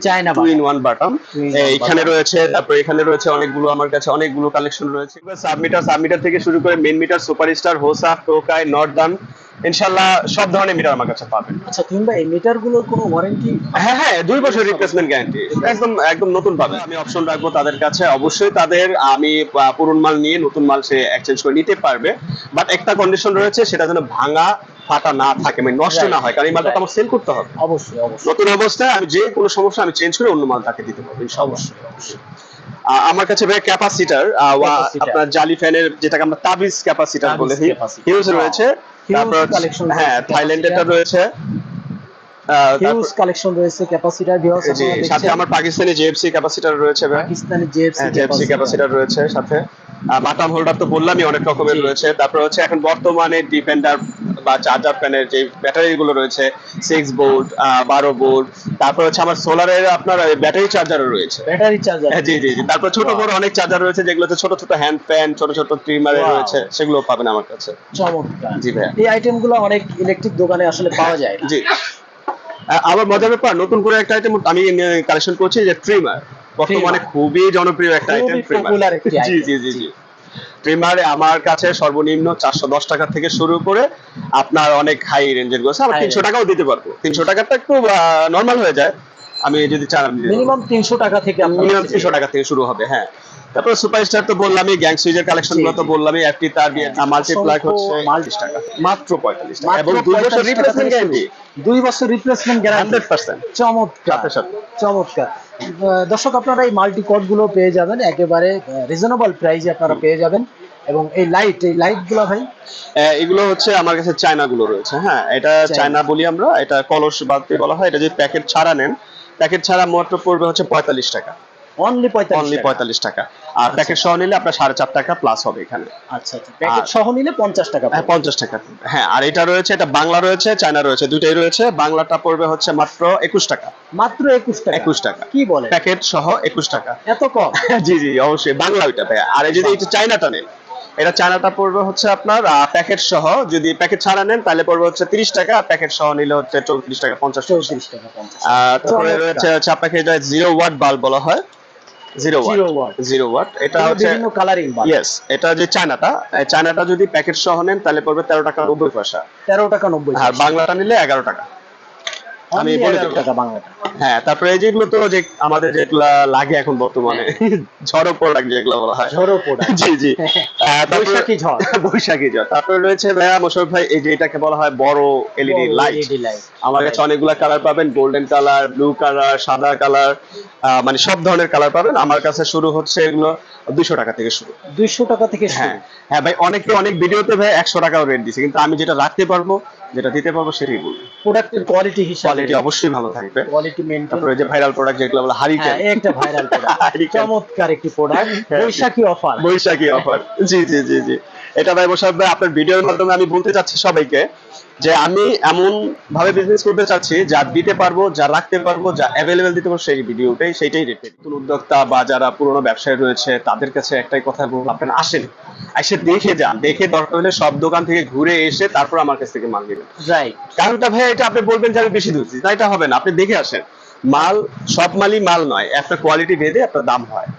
China two in one এখানে রয়েছে তারপর এখানে রয়েছে অনেকগুলো আমার কাছে অনেকগুলো কালেকশন রয়েছে। সাবমিটার সাবমিটার থেকে শুরু করে মেন মিটার সুপারস্টার হোসা টোকাই নর্দান ইনশাল্লাহ সব ধরনের মিটার আমার কাছে পাবেন। আচ্ছা তুমি ভাই এই মিটারগুলোর কোনো ওয়ারেন্টি হ্যাঁ হ্যাঁ দুই বছর রিপ্লেসমেন্ট গ্যারান্টি একদম একদম নতুন পাবে। আমি অপশন রাখব তাদের কাছে। অবশ্যই তাদের আমি পুরন মাল নিয়ে নতুন মাল সে এক্সচেঞ্জ করে নিতে পারবে। বাট একটা কন্ডিশন রয়েছে সেটা যেন ভাঙা ফাটা না থাকে মানে নষ্ট না হয়। কারণ এই মালটা তো আমার সেল করতে হবে। অবশ্যই অবশ্যই। নতুন অবস্থায় আমি যে কোনো সমস্যা আমি চেঞ্জ করে অন্য মাল তাকে দিতে পারব ইনশাআল্লাহ। অবশ্যই অবশ্যই। আমার কাছে ভাই ক্যাপাসিটার। আপনার জালি ফ্যানের যেটাকে আমরা তাবিজ ক্যাপাসিটার বলে। হিউজ রয়েছে। তারপর হ্যাঁ থাইল্যান্ডে থাইল্যান্ডেরটা রয়েছে। হিউজ কালেকশন রয়েছে ক্যাপাসিটার ভিউয়ার্স সাথে আমার পাকিস্তানি জেএফসি ক্যাপাসিটার রয়েছে পাকিস্তানি জেএফসি জেএফসি ক্যাপাসিটার রয়েছে সাথে। বাটাম হোল্ডার তো বললামই অনেক রকমের রয়েছে। তারপর হচ্ছে এখন বর্তমানে ডিফেন্ডার বা চার্জার ফ্যানের যে ব্যাটারি গুলো রয়েছে সিক্স বোল্ট বারো বোল্ট তারপর হচ্ছে আমার সোলারের আপনার ব্যাটারি চার্জারও রয়েছে। ব্যাটারি চার্জার জি জি জি। তারপর ছোট বড় অনেক চার্জার রয়েছে যেগুলোতে ছোট ছোট হ্যান্ড ফ্যান ছোট ছোট ট্রিমার. রয়েছে সেগুলো পাবেন আমার কাছে। চমৎকার। জি ভাইয়া। এই আইটেমগুলো অনেক ইলেকট্রিক দোকানে আসলে পাওয়া যায় জি। আবার মজার ব্যাপার নতুন করে একটা আইটেম আমি কালেকশন করছি যে ট্রিমার বর্তমানে খুবই জনপ্রিয় একটা আইটেম ট্রিমার জি জি জি জি। ট্রিমার আমার কাছে সর্বনিম্ন চারশো দশ টাকা থেকে শুরু করে আপনার অনেক হাই রেঞ্জের গোছে আমার High তিনশো টাকাও দিতে পারব। তিনশো টাকাটা একটু নর্মাল হয়ে যায়। আমি যদি চান আমি মিনিমাম তিনশো টাকা থেকে মিনিমাম তিনশো টাকা থেকে শুরু হবে হ্যাঁ। তারপর সুপারস্টার তো বললামই গ্যাং সুইজের কালেকশনগুলো তো বললামই একটি তার মাল্টিপ্লাই হচ্ছে multi- মাল্টিশ টাকা। মাত্র পঁয়তাল্লিশ টাকা। এবং দুই বছর 45 রিপ্লেসমেন্ট গ্যারান্টি দুই বছর রিপ্লেসমেন্ট গ্যারান্টি পার্সেন্ট। চমৎকার। চমৎকার। দর্শক আপনারা এই মাল্টি কোডগুলো পেয়ে যাবেন। একেবারে রিজনেবল প্রাইসে আপনারা পেয়ে যাবেন। এবং এই লাইট এই লাইটগুলো ভাই? এগুলো হচ্ছে আমার কাছে চায়না গুলো রয়েছে হ্যাঁ। এটা চায়না। চায়না বলি আমরা। এটা কলস বাদতে বলা হয়। এটা যদি প্যাকেট ছাড়া নেন প্যাকেট ছাড়া মাত্র পড়বে হচ্ছে পঁয়তাল্লিশ টাকা। অনলি পঁয়তাল্লিশ অনলি পঁয়তাল্লিশ টাকা। আর প্যাকেট সহ নিলে আপনার সাড়ে চার টাকা প্লাস হবে এখানে। আচ্ছা আচ্ছা। প্যাকেট সহ নিলে পঞ্চাশ টাকা হ্যাঁ পঞ্চাশ টাকা হ্যাঁ আর এটা রয়েছে এটা বাংলা রয়েছে চায়না রয়েছে দুইটাই রয়েছে। বাংলাটা পড়বে হচ্ছে মাত্র একুশ টাকা। মাত্র একুশ টাকা। একুশ টাকা। কি বলে? প্যাকেট সহ একুশ টাকা। এত কম? জি জি অবশ্যই। বাংলা ওইটা আর যদি এটা চায়নাটা নেন এটা চায়নাটা পড়বে হচ্ছে আপনার প্যাকেট সহ যদি প্যাকেট ছাড়া নেন তাহলে পড়বে হচ্ছে তিরিশ টাকা প্যাকেট সহ নিলে হচ্ছে চৌত্রিশ টাকা পঞ্চাশ পয়সা। চৌত্রিশ টাকা পঞ্চাশ আর তারপরে রয়েছে হচ্ছে আপনাকে এটা জিরো ওয়াট বাল্ব বলা হয়। জিরো ওয়াট জিরো ওয়াট এটা হচ্ছে বিভিন্ন কালারিং ইয়েস এটা যে চায়নাটা চায়নাটা যদি প্যাকেট সহ নেন তাহলে পড়বে তেরো টাকা নব্বই পয়সা। তেরো টাকা নব্বই আর বাংলাটা নিলে এগারো টাকা। আমি বলে 11 দেবো। টাকা বাংলাটা। হ্যাঁ তারপরে এই যেগুলো তো যে আমাদের যেগুলা লাগে এখন বর্তমানে ঝড়ো প্রোডাক্ট যেগুলো বলা হয়। ঝড়ো প্রোডাক্ট জি জি। বৈশাখী ঝড়। বৈশাখী ঝড়। তারপরে রয়েছে ভাইয়া মোশারফ ভাই এই যে এটাকে বলা হয় বড় এলইডি লাইট আমার কাছে অনেকগুলা কালার পাবেন গোল্ডেন কালার ব্লু কালার সাদা কালার মানে সব ধরনের কালার পাবেন। আমার কাছে শুরু হচ্ছে এগুলো দুশো টাকা থেকে শুরু। দুইশো টাকা থেকে হ্যাঁ হ্যাঁ ভাই অনেকে অনেক ভিডিওতে ভাই একশো টাকাও রেট দিছে কিন্তু আমি যেটা রাখতে পারব যেটা দিতে পারব সেটাই বলব। প্রোডাক্টের কোয়ালিটি হিসাবে কোয়ালিটি অবশ্যই ভালো থাকবে। কোয়ালিটি মেনটেন তারপরে যে ভাইরাল প্রোডাক্ট যেগুলো বলে হারিকেন হ্যাঁ একটা ভাইরাল Hurricane। চমৎকার একটি প্রোডাক্ট হ্যাঁ। বৈশাখী অফার বৈশাখী অফার জি জি জি জি। এটা ভাই মোশারফ ভাই আপনার ভিডিওর মাধ্যমে আমি বলতে চাচ্ছি সবাইকে যে আমি এমন ভাবে বিজনেস করতে চাচ্ছি যা দিতে পারব যা রাখতে পারব যা অ্যাভেলেবেল দিতে পারব সেই ভিডিওটাই সেইটাই রেট নতুন উদ্যোক্তা বা যারা পুরনো ব্যবসায়ী রয়েছে তাদের কাছে একটাই কথা বলব আপনারা আসেন। এসে দেখে যান দেখে দরকার হলে সব দোকান থেকে ঘুরে এসে তারপর আমার কাছ থেকে মাল নেবেন। রাইট কারণটা ভাই এটা আপনি বলবেন যে আমি বেশি দিচ্ছি না এটা হবে না আপনি দেখে আসেন। মাল সব মালই মাল নয় একটা কোয়ালিটি ভেদে একটা দাম হয়।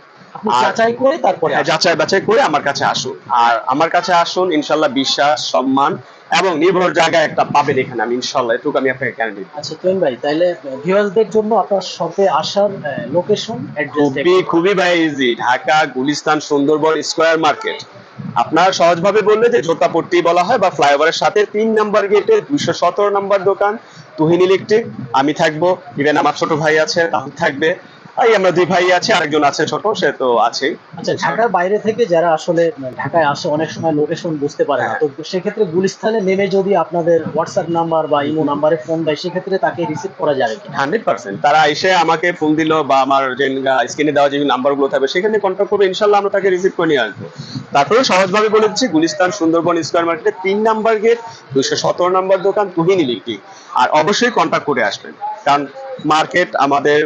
যাচাই করে তারপরে হ্যাঁ, যাচাই বাছাই করে আমার কাছে আসুন। আর আমার কাছে আসুন ইনশাল্লাহ বিশ্বাস সম্মান এবং নির্ভর জায়গায় একটা পাবেন এখানে আমি ইনশাল্লাহ। এটুকু আমি আপনাকে গ্যারান্টি আচ্ছা তুহিন ভাই তাহলে ভিউয়ার্সদের জন্য আপনার শপে আসার লোকেশন অ্যাড্রেস খুবই খুবই ভাই easy Dhaka Gulistan Sundarban square market আপনার সহজভাবে বললে যে জোতাপট্টি বলা হয় বা ফ্লাইওভারের সাথে তিন নাম্বার গেটে দুইশো সতেরো নাম্বার দোকান তুহিন ইলেকট্রিক আমি থাকব ইভেন আমার ছোট ভাই আছে তাহলে থাকবে। এই আমরা দুই ভাই আছে আরেকজন আছে ছোট সে তো আছেই। আচ্ছা ঢাকার বাইরে থেকে যারা আসলে ঢাকায় আসে অনেক সময় লোকেশন বুঝতে পারে না। তো সেক্ষেত্রে গুলিস্থানে নেমে যদি আপনাদের হোয়াটসঅ্যাপ নাম্বার বা ইমো নাম্বারে ফোন দেয় সেক্ষেত্রে তাকে রিসিভ করা যাবে কিনা? Hundred percent. তারা এসে আমাকে ফোন দিল বা আমার যে স্ক্রিনে দেওয়া যে নাম্বারগুলো থাকবে সেখানে কন্ট্যাক্ট করবে ইনশাল্লাহ আমরা তাকে রিসিভ করে নিয়ে আসব। তারপরে সহজভাবে বলে দিচ্ছি গুলিস্তান সুন্দরবন স্কোয়ার মার্কেটে তিন নাম্বার গেট দুশো সতেরো নাম্বার দোকান তুহিন ইলেকট্রিক আর অবশ্যই কন্ট্যাক্ট করে আসবেন। কারণ মার্কেট আমাদের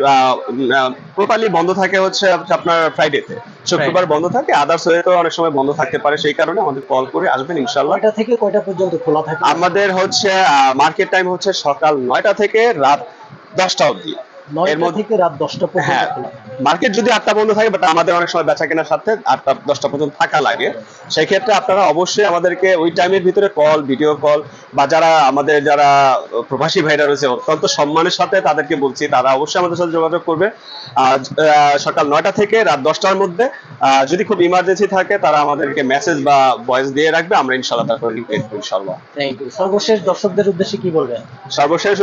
প্রপারলি বন্ধ থাকে হচ্ছে আপনার ফ্রাইডেতে শুক্রবার বন্ধ থাকে আদার্স হয়ে তো অনেক সময় বন্ধ থাকতে পারে সেই কারণে আমাদের কল করে আসবেন ইনশাল্লাহ কয়টা থেকে কয়টা পর্যন্ত খোলা থাকে? আমাদের হচ্ছে মার্কেট টাইম হচ্ছে সকাল নয়টা থেকে রাত দশটা অবধি। নয়টা এর মধ্যে থেকে রাত দশটা পর্যন্ত হ্যাঁ খোলা। মার্কেট যদি আটটা বন্ধ থাকে বাট আমাদের অনেক সময় বেচা কেনার সাথে আটটা, দশটা পর্যন্ত থাকা লাগে। সেই ক্ষেত্রে আপনারা অবশ্যই আমাদেরকে ওই টাইমের ভিতরে কল ভিডিও কল বা যারা আমাদের যারা প্রবাসী ভাইরা রয়েছে অত্যন্ত সম্মানের সাথে তাদেরকে বলছি তারা অবশ্যই আমাদের সাথে যোগাযোগ করবে। সকাল নয়টা থেকে রাত দশটার মধ্যে আহ, যদি খুব ইমার্জেন্সি থাকে তারা আমাদেরকে মেসেজ বা ভয়েস দিয়ে রাখবে আমরা ইনশাল্লাহ তারপর ইনশাল্লাহ সর্বশেষ দর্শকদের উদ্দেশ্যে কি বলবেন? সর্বশেষ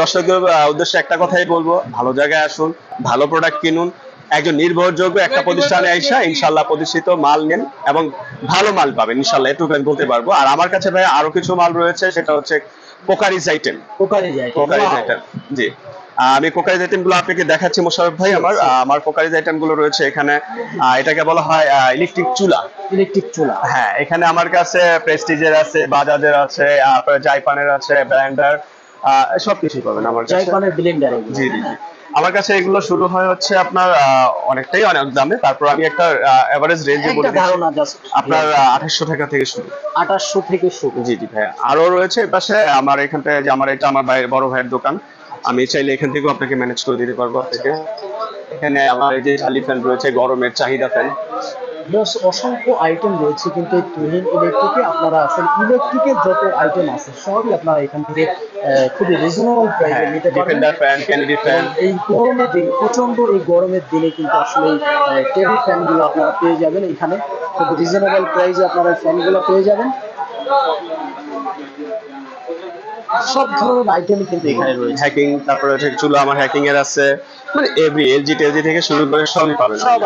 দর্শকদের উদ্দেশ্যে একটা কথাই বলব ভালো জায়গায় আসুন ভালো প্রোডাক্ট কিনুন একজন নির্ভরযোগ্য একটা প্রতিষ্ঠানে আইসা ইনশাল্লাহ প্রতিষ্ঠিত মাল নেন এবং ভালো মাল পাবেন ইনশাল্লাহ এটুকু আমি বলতে পারব। আর আমার কাছে ভাই আরও কিছু মাল রয়েছে সেটা হচ্ছে কোকারিজ আইটেম। Crockery item. জি। আমি কোকারিজ আইটেমগুলো আপনাকে দেখাচ্ছি মোশারফ ভাই আমার আমার কোকারিজ আইটেমগুলো রয়েছে এখানে। এটাকে বলা হয় ইলেকট্রিক চুলা। ইলেকট্রিক চুলা। হ্যাঁ এখানে আমার কাছে প্রেস্টিজের আছে বাজাজের আছে তারপরে জাইপানের আছে ব্র্যান্ডার। সব কিছুই পাবেন আমার কাছে। ব্লেন্ডার জি জি জি। আমার কাছে এগুলো শুরু হয় হচ্ছে আপনার অনেকটাই অনেক দামে। তারপর আমি একটা এভারেজ রেঞ্জে বলে ধারণা আপনার আঠাশশো টাকা থেকে শুরু। আঠাশশো থেকে শুরু। জি জি ভাই আরও রয়েছে পাশে আমার এখানটায় যে আমার এটা আমার ভাইয়ের বড় ভাইয়ের দোকান। আমি চাইলে এখান থেকেও আপনাকে ম্যানেজ করে দিতে পারব আপনাকে। এখানে আমার এই যে চালি ফ্যান রয়েছে গরমের চাহিদা ফ্যান বেশ অসংখ্য আইটেম রয়েছে কিন্তু এই তুহিন ইলেকট্রিকে আপনারা আছেন ইলেকট্রিকের যত আইটেম আছে সবই আপনারা এখান থেকে খুবই রিজনেবল প্রাইসে নিতে পারবেন। এই গরমের দিনে প্রচণ্ড এই গরমের দিনে কিন্তু আসলে টেবিল ফ্যানগুলো আপনারা পেয়ে যাবেন এখানে। খুব রিজনেবল প্রাইসে আপনারা এই ফ্যানগুলো পেয়ে যাবেন। সব ধরনের আইটেমই কিন্তু এখানে রয়েছে। হ্যাকিং তারপরে হচ্ছে চুলো আমার হ্যাকিং এর আছে। মানে এভরি এলজি টেলজি থেকে শুরু করে সবই পাবেন। সব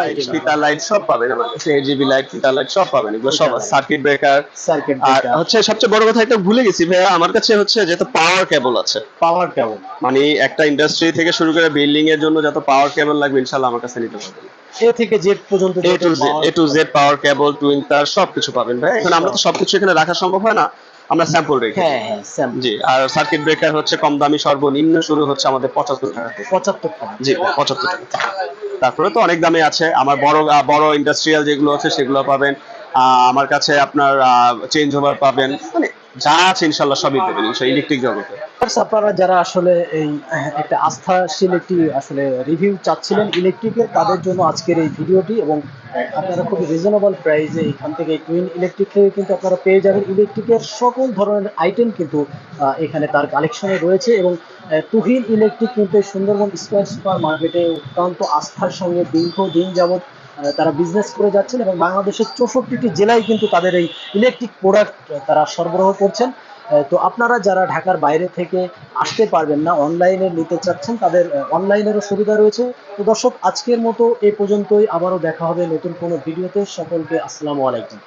লাইট সব পাবেন। কাছে এজিবি লাইট লাইট সব পাবেন। এগুলো সব সার্কিট ব্রেকার সার্কিট আর হচ্ছে সবচেয়ে বড় কথা একটা ভুলে গেছি ভাইয়া। আমার কাছে হচ্ছে পাওয়ার কেবল আছে। পাওয়ার কেমন মানে একটা ইন্ডাস্ট্রি থেকে শুরু করে বিল্ডিং এর জন্য যত পাওয়ার কেবল লাগবে ইনশাআল্লাহ আমার কাছে নিতে পারবেন এ থেকে জেড পর্যন্ত A to Z A to Z power cable twin তার সবকিছু পাবেন ভাই এখন আমরা তো সবকিছু এখানে রাখা সম্ভব হয় না। আমরা স্যাম্পল রেখে হ্যাঁ হ্যাঁ জি আর সার্কিট ব্রেকার হচ্ছে কম দামি সর্বনিম্ন শুরু হচ্ছে আমাদের পঁচাত্তর টাকা পঁচাত্তর টাকা। জি পঁচাত্তর টাকা তারপরে তো অনেক দামে আছে। আমার বড় বড় ইন্ডাস্ট্রিয়াল যেগুলো আছে সেগুলো পাবেন। আহ, আমার কাছে আপনার চেঞ্জ ওভার পাবেন। মানে যা আছে ইনশাল্লাহ সবই পাবেন ইলেকট্রিক জগতে। আপনারা যারা আসলে এই একটা আস্থাশীল একটি আসলে রিভিউ চাচ্ছিলেন ইলেকট্রিকের তাদের জন্য আজকের এই ভিডিওটি এবং আপনারা খুব রিজনেবল প্রাইসে এখান থেকে টুইন ইলেকট্রিক থেকে কিন্তু আপনারা পেয়ে যাবেন। ইলেকট্রিকের সকল ধরনের আইটেম কিন্তু এখানে তার কালেকশনে রয়েছে এবং তুহিন ইলেকট্রিক কিন্তু সুন্দরবন স্কোয়ার সুপার মার্কেটে অত্যন্ত আস্থার সঙ্গে দীর্ঘদিন আহ, তারা বিজনেস করে যাচ্ছেন এবং বাংলাদেশের চৌষট্টিটি জেলায় কিন্তু তাদের এই ইলেকট্রিক প্রোডাক্ট তারা সরবরাহ করছেন। তো আপনারা যারা ঢাকার বাইরে থেকে আসতে পারবেন না অনলাইনে নিতে চাচ্ছেন, তাদের অনলাইনেরও সুবিধা রয়েছে। তো দর্শক, আজকের মতো এ পর্যন্তই। আবারও দেখা হবে নতুন কোনো ভিডিওতে। সকলকে আসসালামু আলাইকুম।